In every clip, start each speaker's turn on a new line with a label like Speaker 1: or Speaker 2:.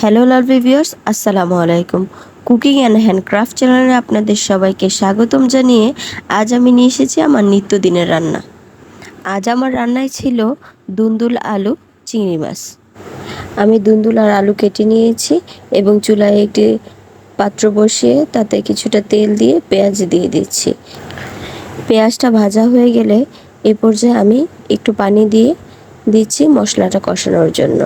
Speaker 1: Hello লাল ভিভিয়ার্স আসসালামু আলাইকুম cooking and handcraft চ্যানেলে আপনাদের সবাইকে স্বাগতম জানিয়ে আজ আমি নিয়ে এসেছি আমার নিত্যদিনের রান্না। আজ আমার রান্নায় ছিল দুন্দুল আলু চিংড়ি মাছ। আমি দুন্দুল আর আলু কেটে নিয়েছি এবং চুলায় একটি পাত্র বসিয়ে তাতে কিছুটা তেল দিয়ে পেঁয়াজ দিয়ে দিচ্ছি। পেঁয়াজটা ভাজা হয়ে গেলে এ পর্যায়ে আমি একটু পানি দিয়ে দিচ্ছি মশলাটা কষানোর জন্য।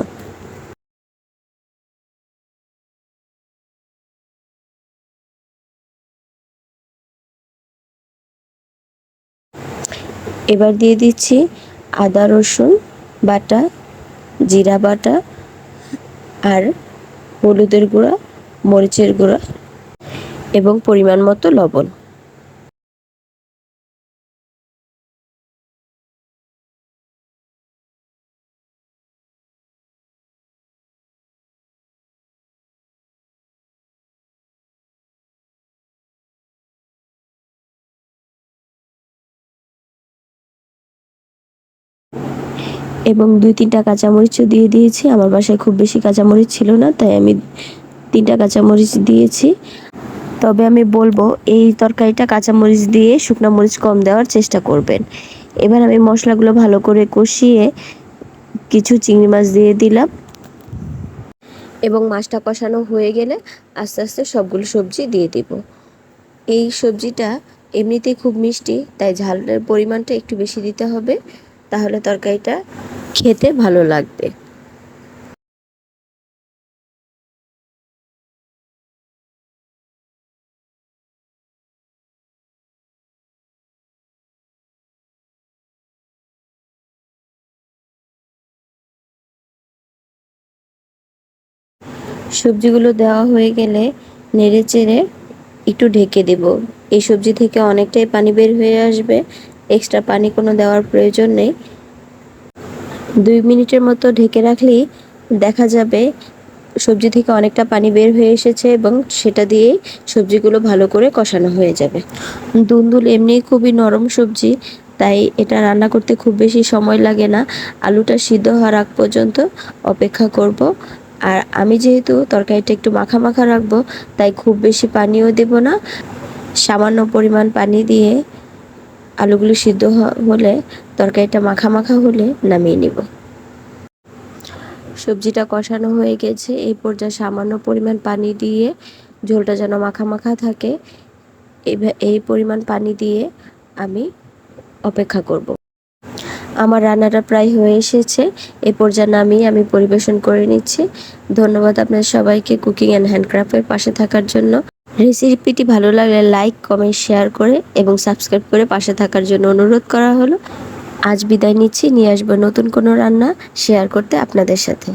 Speaker 1: এবার দিয়ে দিচ্ছি আদা, রসুন বাটা, জিরা বাটা আর হলুদের গুঁড়া, মরিচের গুঁড়া এবং পরিমাণ মতো লবণ। এবং দুই তিনটা কাঁচামরিচও দিয়ে দিয়েছি। আমার বাসায় খুব বেশি কাঁচামরিচ ছিল না, তাই আমি তিনটা কাঁচামরিচ দিয়েছি। তবে আমি বলব, এই তরকারিটা কাঁচামরিচ দিয়ে শুকনো মরিচ কম দেওয়ার চেষ্টা করবেন। এবার আমি মশলাগুলো ভালো করে কষিয়ে কিছু চিংড়ি মাছ দিয়ে দিলাম। এবং মাছটা কষানো হয়ে গেলে আস্তে আস্তে সবগুলো সবজি দিয়ে দিব। এই সবজিটা এমনিতেই খুব মিষ্টি, তাই ঝালের পরিমাণটা একটু বেশি দিতে হবে। তাহলে তরকারিটা খেতে ভালো লাগবে। সবজিগুলো দেওয়া হয়ে গেলে নেড়ে চেড়ে একটু ঢেকে দেব। এই সবজি থেকে অনেকটাই পানি বের হয়ে আসবে। এক্সট্রা পানি কোনো দেওয়ার প্রয়োজন নেই। দুই মিনিটের মতো ঢেকে রাখলেই দেখা যাবে সবজি থেকে অনেকটা পানি বের হয়ে এসেছে এবং সেটা দিয়েই সবজিগুলো ভালো করে কষানো হয়ে যাবে। দুন্দুল এমনি খুবই নরম সবজি, তাই এটা রান্না করতে খুব বেশি সময় লাগে না। আলুটা সিদ্ধ হওয়ার আগ পর্যন্ত অপেক্ষা করব। আর আমি যেহেতু তরকারিটা একটু মাখা মাখা রাখব, তাই খুব বেশি পানিও দেব না। সামান্য পরিমাণ পানি দিয়ে আলুগুলো সিদ্ধ হলে তরকারিটা মাখা মাখা হলে নামিয়ে নিব। সবজিটা কষানো হয়ে গেছে। এই পর্যায়ে সামান্য পরিমাণ পানি দিয়ে ঝোলটা যেন মাখা মাখা থাকে এই পরিমাণ পানি দিয়ে আমি অপেক্ষা করব। আমার রান্নাটা প্রায় হয়ে এসেছে। এ পর্যায়ে নামিয়ে আমি পরিবেশন করে নিচ্ছি। ধন্যবাদ আপনার সবাইকে কুকিং অ্যান্ড হ্যান্ডক্রাফ্টের পাশে থাকার জন্য। রেসিপিটি ভালো লাগলে লাইক, কমেন্ট, শেয়ার করে এবং সাবস্ক্রাইব করে পাশে থাকার জন্য অনুরোধ করা হলো। আজ বিদায় নিচ্ছি, নিয়ে আসব নতুন কোনো রান্না শেয়ার করতে আপনাদের সাথে।